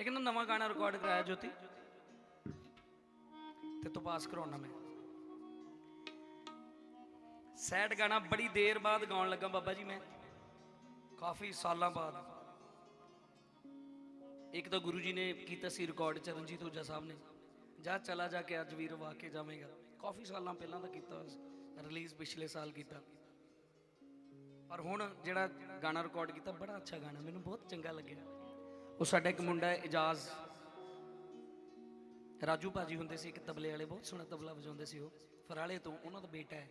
ਇਹ ਕਹਿੰਦਾ ਨਵਾਂ ਗਾਣਾ ਰਿਕਾਰਡ ਕਰਾਇਆ ਜੋਤੀ। ਤੇ ਤੂੰ ਪਾਸ ਕਰਾਉਣਾ ਮੈਂ। ਸੈਡ ਗਾਣਾ ਬੜੀ ਦੇਰ ਬਾਅਦ ਗਾਉਣ ਲੱਗਾ ਬਾਬਾ ਜੀ ਮੈਂ। ਕਾਫੀ ਸਾਲਾਂ ਬਾਅਦ। ਇੱਕ ਤਾਂ ਗੁਰੂ ਜੀ ਨੇ ਕੀਤਾ ਸੀ ਰਿਕਾਰਡ ਚਰਨਜੀਤ ਓਜਾ ਸਾਹਿਬ ਨੇ। ਜਾ ਚਲਾ ਜਾ ਕੇ ਅੱਜ ਵੀਰ ਵਾ ਕੇ ਜਾਵੇਂਗਾ। ਕਾਫੀ ਸਾਲਾਂ ਪਹਿਲਾਂ ਦਾ ਕੀਤਾ ਰਿਲੀਜ਼ ਪਿਛਲੇ ਸਾਲ ਕੀਤਾ। ਪਰ ਹੁਣ ਜਿਹੜਾ ਗਾਣਾ ਰਿਕਾਰਡ ਕੀਤਾ, ਬੜਾ ਅੱਛਾ ਗਾਣਾ। ਮੈਨੂੰ ਬਹੁਤ ਚੰਗਾ ਲੱਗਿਆ। ਉਹ ਸਾਡਾ ਇੱਕ ਮੁੰਡਾ ਹੈ, ਇਜਾਜ਼। ਰਾਜੂ ਭਾਜੀ ਹੁੰਦੇ ਸੀ, ਇੱਕ ਤਬਲੇ ਵਾਲੇ, ਬਹੁਤ ਸੋਹਣਾ ਤਬਲਾ ਵਜਾਉਂਦੇ ਸੀ ਉਹ। ਫਰਾਲੇ ਤੋਂ ਉਹਨਾਂ ਦਾ ਬੇਟਾ ਹੈ।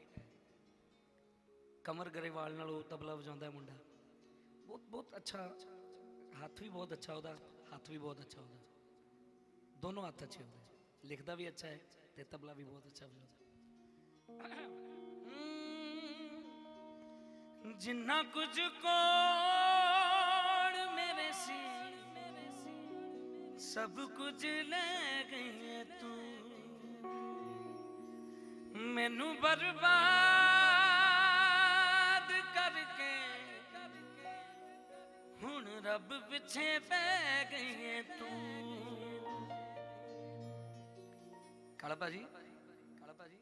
ਕਮਰ ਗਰੇਵਾਲ ਨਾਲ ਉਹ ਤਬਲਾ ਵਜਾਉਂਦਾ ਹੈ ਮੁੰਡਾ। ਬਹੁਤ ਬਹੁਤ ਅੱਛਾ, ਹੱਥ ਵੀ ਬਹੁਤ ਅੱਛਾ ਉਹਦਾ, ਹੱਥ ਵੀ ਬਹੁਤ ਅੱਛਾ ਉਹਦਾ। ਦੋਨੋਂ ਹੱਥ ਅੱਛੇ ਹੁੰਦੇ। ਲਿਖਦਾ ਵੀ ਅੱਛਾ ਹੈ ਤੇ ਤਬਲਾ ਵੀ ਬਹੁਤ ਅੱਛਾ ਵਜਾਉਂਦਾ। ਜਿੰਨਾ ਕੁਝ ਕੋੜ ਸਭ ਕੁਝ ਲੈ ਗਈ ਤੂੰ। ਮੈਨੂੰ ਬਰਬਾਦ ਕਰਕੇ ਹੁਣ ਰੱਬ ਪਿੱਛੇ ਪੈ ਗਈ ਤੂੰ। ਕਾਲਾ ਭਾਜੀ। ਕਾਲਾ ਭਾਜੀ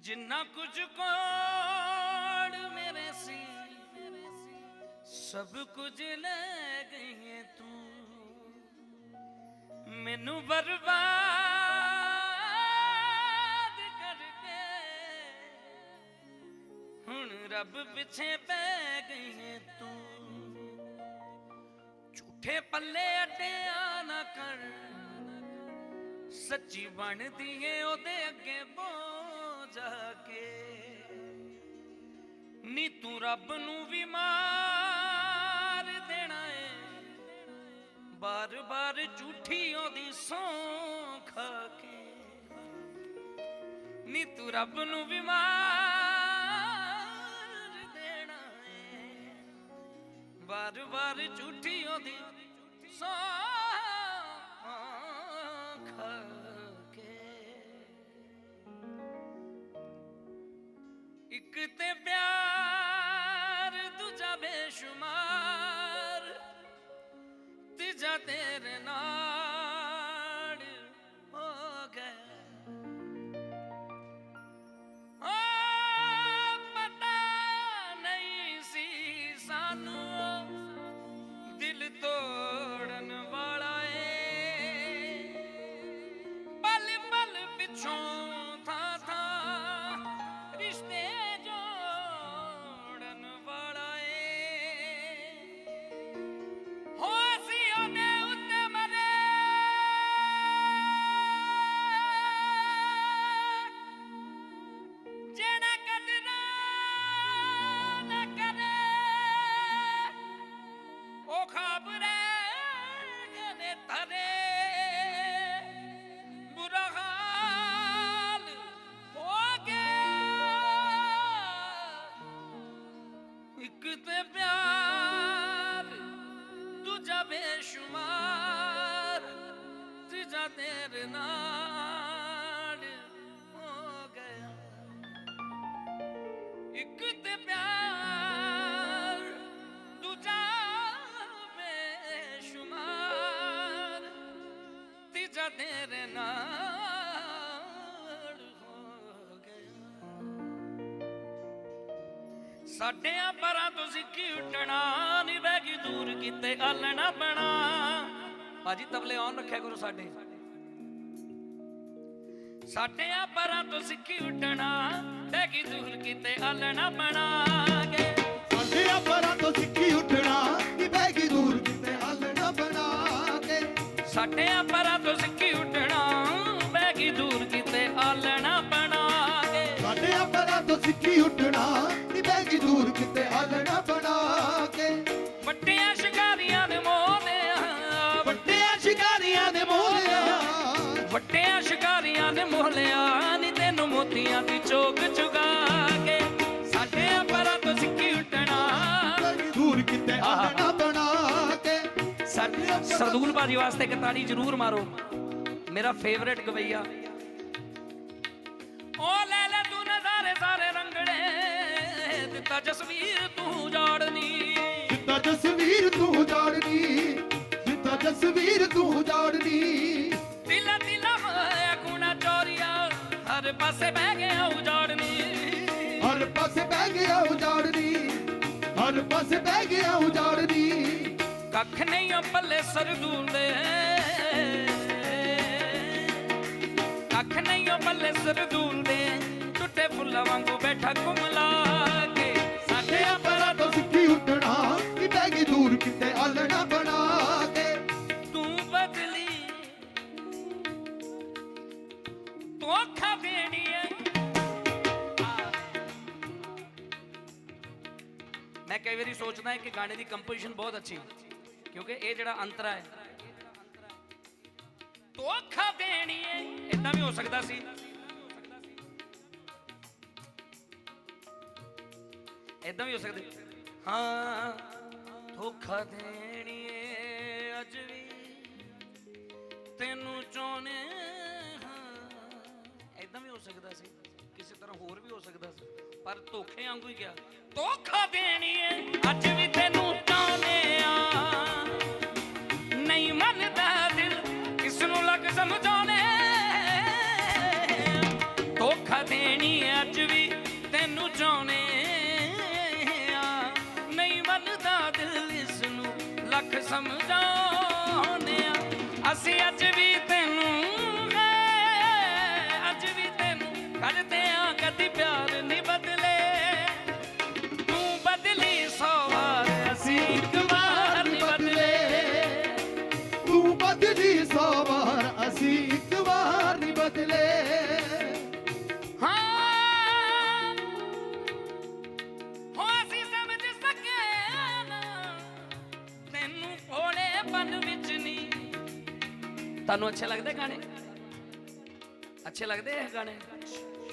ਜਿੰਨਾ ਕੁਝ ਕੋੜ ਮੇਰੇ ਸੀ ਸਭ ਕੁਝ ਲੈ ਗਈ ਤੂੰ। ਮੈਨੂੰ ਬਰਬਾਦ ਕਰਕੇ। ਹੁਣ ਰੱਬ ਪਿੱਛੇ ਪੈ ਗਈ ਤੂੰ। ਝੂਠੇ ਪੱਲੇ ਅੱਡਿਆ ਨਾ ਕਰ। ਸੱਚੀ ਬਣਦੀ ਏ ਉਹਦੇ ਅੱਗੇ ਬੋਝ ਕੇ। ਨੀ ਤੂੰ ਰੱਬ ਨੂੰ ਵੀ ਮਾਰ। ਬਾਰ-ਬਾਰ ਝੂਠੀ ਉਹਦੀ ਸੌਂ ਖਾ ਕੇ। ਨੀ ਤੂੰ ਰੱਬ ਨੂੰ ਵੀ ਮਾਰ ਦੇਣਾ ਏ। ਬਾਰ-ਬਾਰ ਝੂਠੀ ਉਹਦੀ ਸੌਂ ਖਾ ਕੇ। ਇੱਕ ਤੇ ਤੀਜਾ ਤੇਰੇ ਨਾਲ ਹੋ ਗਿਆ। ਇੱਕ ਤੇ ਪਿਆਰ, ਦੂਜਾ ਬੇਸ਼ੁਮਾਰ, ਤੀਜਾ ਤੇਰੇ ਨਾਲ ਹੋ ਗਿਆ। ਸਾਡੇ ਪਰਾਂ ਤੋਂ ਸਿੱਖੀ ਉੱਟਣਾ ਨਹੀਂ ਬੈਗੀ ਦੂਰ ਕਿਤੇ ਆਲਣਾ ਬਣਾ ਭਾਜੀ, ਤਬਲੇ ਆਨ ਰੱਖਿਆ ਕਰੋ ਸਾਡੇ। ਸਾਡੇ ਪਰਾਂ ਤੋਂ ਸਿੱਖੀ ਉੱਟਣਾ ਬੈਗੀ ਦੂਰ ਕਿਤੇ ਆਲਣਾ ਬਣਾਗੇ ਸਾਡੇ ਪਰਾਂ ਤੋਂ ਸਿੱਖੀ ਉੱਠਣਾ ਕਿ ਬੈਗੀ ਦੂਰ ਕਿਤੇ ਨਾ ਬਣਾ ਕੇ। ਸਾਡੇ ਪਰਾਂ ਤੋਂ ਸਿੱਖੀ ਉੱਟਣਾ ਬੈਗੀ ਦੂਰ ਕਿਤੇ ਆਲਣਾ ਬਣਾਗੇ ਸਾਡੇ ਪਰਾਂ ਤੋਂ ਸਿੱਖੀ ਉੱਠਣਾ ਕਿ ਬੈਗੀ ਦੂਰ ਕਿਤੇ ਨਾ ਬਣਾ ਕੇ। ਸਰਦੂਲ ਭਾਜੀ ਵਾਸਤੇ ਇੱਕ ਤਾੜੀ ਜ਼ਰੂਰ ਮਾਰੋ। ਮੇਰਾ ਫੇਵਰੇਟ ਗਵਈਆ। ਓ ਲੈ ਲੈ ਤੂੰ ਨਜ਼ਾਰੇ ਸਾਰੇ ਰੰਗੜੇ ਦਿੱਤਾ ਜਸਵੀਰ ਤੂੰ ਜਾੜਨੀ ਦਿੱਤਾ ਜਸਵੀਰ ਤੂੰ ਜਾੜਨੀ ਦਿੱਤਾ ਜਸਵੀਰ ਤੂੰ ਜਾੜਨੀ ਦਿਲਾ ਦਿਲਾ ਹੋਇਆ ਗੁਣਾ ਚੋਰੀਆ ਹਰ ਪਾਸੇ ਬਹਿ ਗਿਆ ਉਜਾੜਨੀ। ਹਰ ਪਾਸੇ ਬਹਿ ਗਿਆ ਉਜਾੜਨੀ ਹਰ ਪਾਸੇ ਬਹਿ ਗਿਆ ਉਜਾੜਨੀ। ਕੱਖ ਨਹੀਂ ਓ ਪੱਲੇ ਸਰਦੂਲ ਦੇ ਕੱਖ ਨਹੀਂ ਓ ਪੱਲੇ ਸਰਦੂਲ ਦੇ ਟੁੱਟੇ ਫੁੱਲਾਂ ਵਾਂਗੂ ਬੈਠਾ ਕੁਮਲਾ ਕੇ। ਸਾਡੇ ਤੇ ਪਰਾਂ ਤੋਂ ਸਿੱਖੀ ਉੱਠਣਾ ਕਿ ਗਈ ਦੂਰ ਕਿਤੇ ਆਲਣਾ ਬਣਾ ਕੇ। ਤੂੰ ਬਦਲੀ। ਤੂੰ ਅੱਖਾਂ ਏ ਮੈਂ ਕਈ ਵਾਰੀ ਸੋਚਦਾ ਹਾਂ ਕਿ ਗਾਣੇ ਦੀ ਕੰਪੋਜੀਸ਼ਨ ਬਹੁਤ ਅੱਛੀ ਕਿਉਂਕਿ ਇਹ ਜਿਹੜਾ ਅੰਤਰਾ ਹੈ ਤੂੰ ਦੇਣੀ ਏ ਇਦਾਂ ਵੀ ਹੋ ਸਕਦਾ ਸੀ। ਇਦਾਂ ਵੀ ਹੋ ਸਕਦਾ ਹਾਂ, ਧੋਖਾ ਦੇਣੀ ਏ ਅੱਜ ਵੀ, ਤੈਨੂੰ ਚਾਹੁੰਦੇ ਹਾਂ। ਇਦਾਂ ਵੀ ਹੋ ਸਕਦਾ ਸੀ, ਕਿਸੇ ਤਰ੍ਹਾਂ ਹੋਰ ਵੀ ਹੋ ਸਕਦਾ ਸੀ, ਪਰ ਧੋਖੇ ਵਾਂਗੂ ਹੀ ਗਿਆ। ਧੋਖਾ ਦੇਣੀ ਏ ਅੱਜ ਵੀ ਤੈਨੂੰ ਚਾਹੁੰਦੇ ਆ ਨਹੀਂ ਮੰਨਦਾ ਦਿਲ ਕਿਸ ਨੂੰ ਲੱਗ ਸਮਝਾਉਣੇ? ਧੋਖਾ ਦੇਣੀ ਅੱਜ ਵੀ ਤੈਨੂੰ ਚਾਹੁੰਦੇ ਨਹੀਂ ਮੰਨਦਾ ਦਿਲ ਇਸ ਨੂੰ ਲੱਖ ਸਮਝਾਉਣੇ ਆ। ਅਸੀਂ ਅੱਜ ਵੀ ਤੈਨੂੰ ਅੱਜ ਵੀ ਤੈਨੂੰ ਕਰਦੇ ਆ ਕਦੀ ਪਿਆਰ ਨਹੀਂ ਤੁਹਾਨੂੰ ਅੱਛੇ ਲੱਗਦੇ ਗਾਣੇ? ਅੱਛੇ ਲੱਗਦੇ ਇਹ ਗਾਣੇ?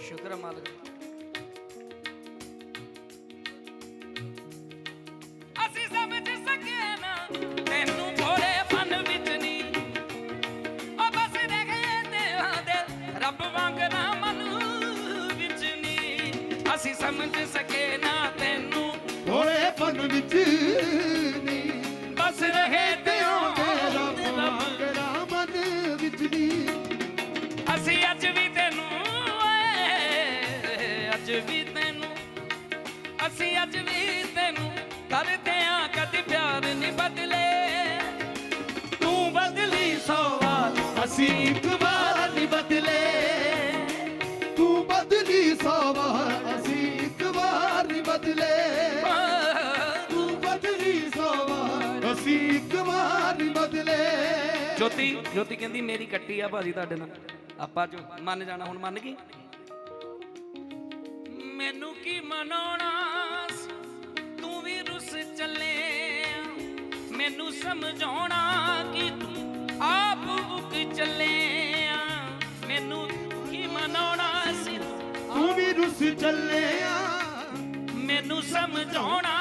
ਸ਼ੁਕਰ ਮਾਲਕ ਅਸੀਂ ਸਮਝ ਸਕੇ ਨਾ, ਤੈਨੂੰ ਭੋਲੇਪਨ ਵਿੱਚ ਨਹੀਂ ਉਹ ਬਸ ਰਹੇ ਦਿਲਾਂ ਦੇ ਰੱਬ ਵਾਂਗ ਨਾ ਮਨ ਵਿੱਚ ਨਹੀਂ ਅਸੀਂ ਸਮਝ ਸਕੇ ਵੀ ਤੈਨੂੰ ਅਸੀਂ ਅੱਜ ਵੀ ਤੈਨੂੰ ਕਰਦੇ ਆ ਕਦੀ ਪਿਆਰ ਨਹੀਂ ਬਦਲੇ। ਤੂੰ ਬਦਲੀ ਸੌ ਵਾਰ ਅਸੀਂ ਇੱਕ ਵਾਰ ਨਹੀਂ ਬਦਲੇ। ਤੂੰ ਬਦਲੀ ਸੌ ਵਾਰ ਅਸੀਂ ਇੱਕ ਵਾਰ ਨਹੀਂ ਬਦਲੇ। ਤੂੰ ਬਦਲੀ ਸੌ ਵਾਰ ਅਸੀਂ ਇੱਕ ਵਾਰ ਨਹੀਂ ਬਦਲੇ। ਜੋਤੀ ਜੋਤੀ ਕਹਿੰਦੀ ਮੇਰੀ ਕੱਟੀ ਆ ਭਾਜੀ ਤੁਹਾਡੇ ਨਾਲ। ਆਪਾਂ ਜੋ ਮੰਨ ਜਾਣਾ ਹੁਣ ਮੰਨ ਗਈ? ਮੈਨੂੰ ਕੀ ਮਨਾਉਣਾ ਤੂੰ ਵੀ ਰੁੱਸ ਚੱਲੇ। ਮੈਨੂੰ ਸਮਝਾਉਣਾ ਕਿ ਤੂੰ ਆਪ ਬੁੱਕ ਚੱਲੇ ਮੈਨੂੰ ਕੀ ਮਨਾਉਣਾ ਸੀ? ਤੂੰ ਵੀ ਰੁੱਸ ਚੱਲਿਆ। ਮੈਨੂੰ ਸਮਝਾਉਣਾ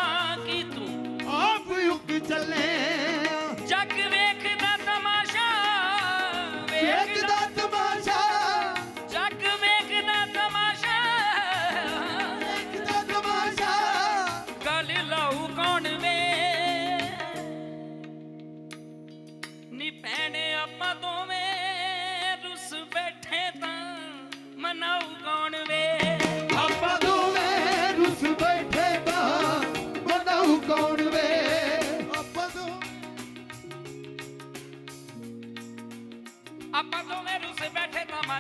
ਕਿ ਤੂੰ ਆਪ ਯੁੱਗ ਚੱਲਿਆ। ਜੱਗ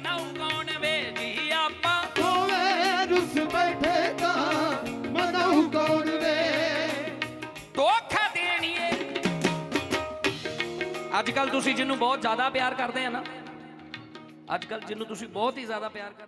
ਬੈਠੇ ਤਾਂ ਮਨਾਉ ਕੌਣ ਵੇ ਜੀ ਆਪਾਂ। ਦੋਵੇਂ ਰੁੱਸ ਬੈਠੇ ਤਾਂ ਮਨਾਉ ਕੌਣ ਵੇ। ਧੋਖਾ ਦੇਣੀਏ। ਅੱਜ ਕੱਲ ਤੁਸੀਂ ਜਿਹਨੂੰ ਬਹੁਤ ਜ਼ਿਆਦਾ ਪਿਆਰ ਕਰਦੇ ਆ ਨਾ ਅੱਜ ਕੱਲ ਜਿਹਨੂੰ ਤੁਸੀਂ ਬਹੁਤ ਹੀ ਜ਼ਿਆਦਾ ਪਿਆਰ ਕਰਦੇ